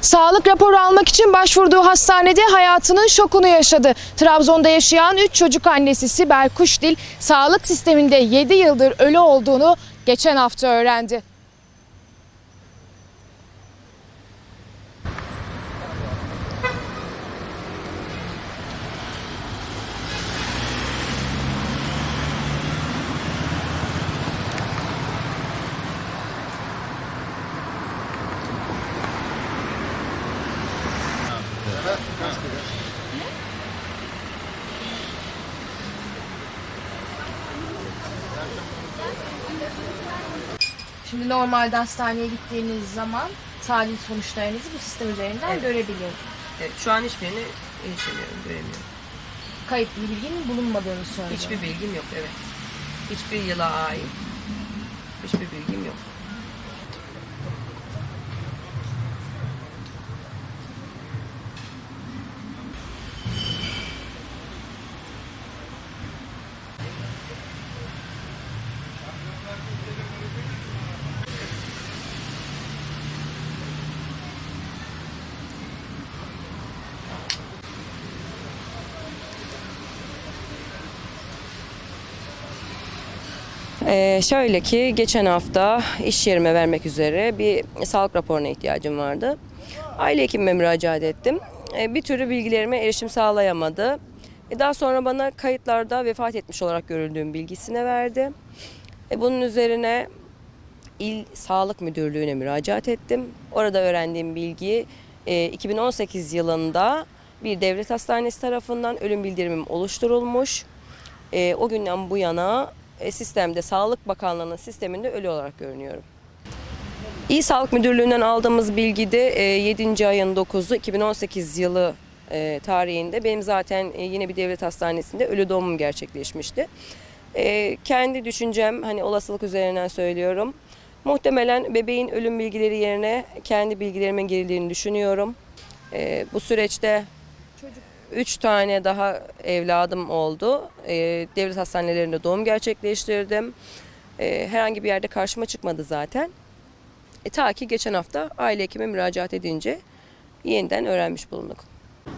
Sağlık raporu almak için başvurduğu hastanede hayatının şokunu yaşadı. Trabzon'da yaşayan 3 çocuk annesi Sibel Kuşdil sağlık sisteminde 7 yıldır ölü olduğunu geçen hafta öğrendi. Şimdi normalde hastaneye gittiğiniz zaman tahlil sonuçlarınızı bu sistem üzerinden Evet. görebiliyor. Evet, şu an hiçbirini erişemiyorum, göremiyorum. Kayıp bir bilginin bulunmadığını söylüyor. Hiçbir bilgim yok, evet. Hiçbir yıla ait hiçbir bilgim yok. Ee, şöyle ki geçen hafta iş yerime vermek üzere bir sağlık raporuna ihtiyacım vardı. Aile hekimime müracaat ettim. Ee, bir türlü bilgilerime erişim sağlayamadı. E, daha sonra bana kayıtlarda vefat etmiş olarak görüldüğüm bilgisine verdi. E, bunun üzerine İl Sağlık Müdürlüğü'ne müracaat ettim. Orada öğrendiğim bilgi e, 2018 yılında bir devlet hastanesi tarafından ölüm bildirimim oluşturulmuş. E, o günden bu yana sistemde Sağlık Bakanlığı'nın sisteminde ölü olarak görünüyorum. İl Sağlık Müdürlüğü'nden aldığımız bilgide e, 7. ayın 9'u 2018 yılı e, tarihinde benim zaten e, yine bir devlet hastanesinde ölü doğumum gerçekleşmişti. E, kendi düşüncem hani olasılık üzerinden söylüyorum. Muhtemelen bebeğin ölüm bilgileri yerine kendi bilgilerimin girildiğini düşünüyorum. E, bu süreçte üç tane daha evladım oldu. E, devlet hastanelerinde doğum gerçekleştirdim. E, herhangi bir yerde karşıma çıkmadı zaten. E, ta ki geçen hafta aile hekime müracaat edince yeniden öğrenmiş bulunduk.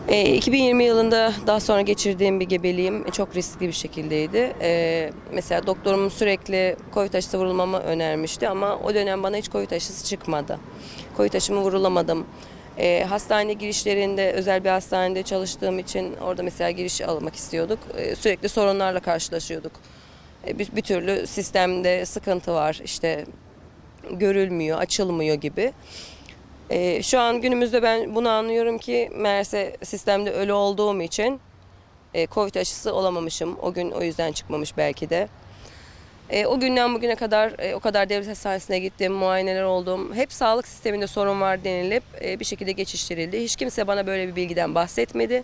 E, 2020 yılında daha sonra geçirdiğim bir gebeliğim çok riskli bir şekildeydi. E, mesela doktorum sürekli COVID aşısı vurulmamı önermişti ama o dönem bana hiç COVID aşısı çıkmadı. COVID aşımı vurulamadım. E, hastane girişlerinde özel bir hastanede çalıştığım için orada mesela giriş almak istiyorduk. E, sürekli sorunlarla karşılaşıyorduk. E, bir, bir türlü sistemde sıkıntı var işte görülmüyor, açılmıyor gibi. Ee, şu an günümüzde ben bunu anlıyorum ki meğerse sistemde ölü olduğum için e, Covid aşısı olamamışım. O gün o yüzden çıkmamış belki de. E, o günden bugüne kadar e, o kadar devlet hastanesine gittim, muayeneler oldum. Hep sağlık sisteminde sorun var denilip e, bir şekilde geçiştirildi. Hiç kimse bana böyle bir bilgiden bahsetmedi.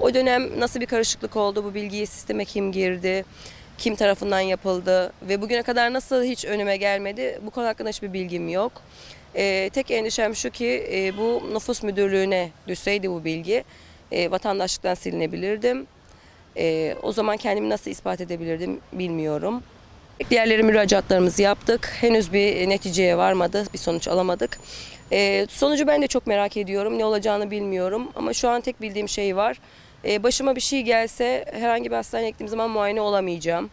O dönem nasıl bir karışıklık oldu, bu bilgiye sisteme kim girdi, kim tarafından yapıldı ve bugüne kadar nasıl hiç önüme gelmedi bu konu hakkında hiçbir bilgim yok. E, tek endişem şu ki e, bu nüfus müdürlüğüne düşseydi bu bilgi e, vatandaşlıktan silinebilirdim. E, o zaman kendimi nasıl ispat edebilirdim bilmiyorum. Diğerleri müracaatlarımızı yaptık. Henüz bir neticeye varmadı, bir sonuç alamadık. E, sonucu ben de çok merak ediyorum. Ne olacağını bilmiyorum ama şu an tek bildiğim şey var. E, başıma bir şey gelse herhangi bir hastaneye gittiğim zaman muayene olamayacağım.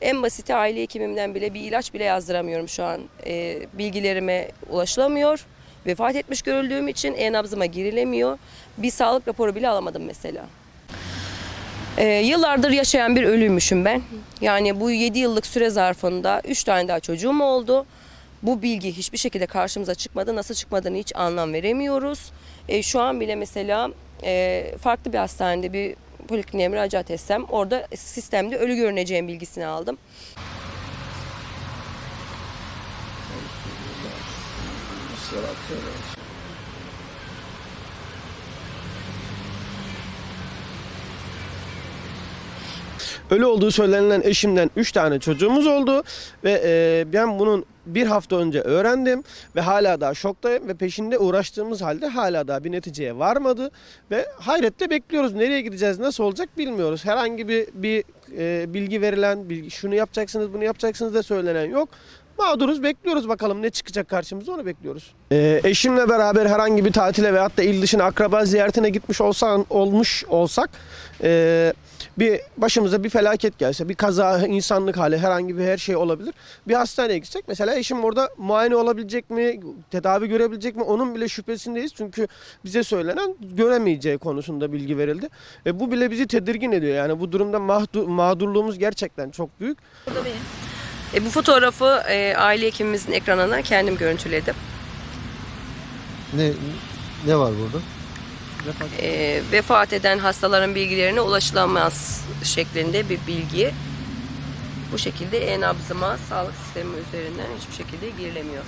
En basiti aile hekimimden bile bir ilaç bile yazdıramıyorum şu an. E, bilgilerime ulaşılamıyor. Vefat etmiş görüldüğüm için e-nabzıma girilemiyor. Bir sağlık raporu bile alamadım mesela. Ee, yıllardır yaşayan bir ölüymüşüm ben. Yani bu 7 yıllık süre zarfında 3 tane daha çocuğum oldu. Bu bilgi hiçbir şekilde karşımıza çıkmadı. Nasıl çıkmadığını hiç anlam veremiyoruz. Ee, şu an bile mesela e, farklı bir hastanede bir polikliniğe müracaat etsem orada sistemde ölü görüneceğim bilgisini aldım. Ölü olduğu söylenilen eşimden 3 tane çocuğumuz oldu ve e, ben bunun bir hafta önce öğrendim ve hala daha şoktayım ve peşinde uğraştığımız halde hala daha bir neticeye varmadı ve hayretle bekliyoruz. Nereye gideceğiz, nasıl olacak bilmiyoruz. Herhangi bir bir e, bilgi verilen, bilgi, şunu yapacaksınız, bunu yapacaksınız da söylenen yok. Mağduruz bekliyoruz bakalım ne çıkacak karşımıza onu bekliyoruz. Ee, eşimle beraber herhangi bir tatile veyahut da il dışına akraba ziyaretine gitmiş olsan, olmuş olsak ee, bir başımıza bir felaket gelse bir kaza insanlık hali herhangi bir her şey olabilir. Bir hastaneye gitsek mesela eşim orada muayene olabilecek mi tedavi görebilecek mi onun bile şüphesindeyiz. Çünkü bize söylenen göremeyeceği konusunda bilgi verildi. E, bu bile bizi tedirgin ediyor yani bu durumda mahdu- mağdurluğumuz gerçekten çok büyük. E, bu fotoğrafı e, aile hekimimizin ekranına kendim görüntüledim. Ne ne var burada? E, vefat eden hastaların bilgilerine ulaşılamaz şeklinde bir bilgi. Bu şekilde e-nabzıma sağlık sistemi üzerinden hiçbir şekilde girilemiyor.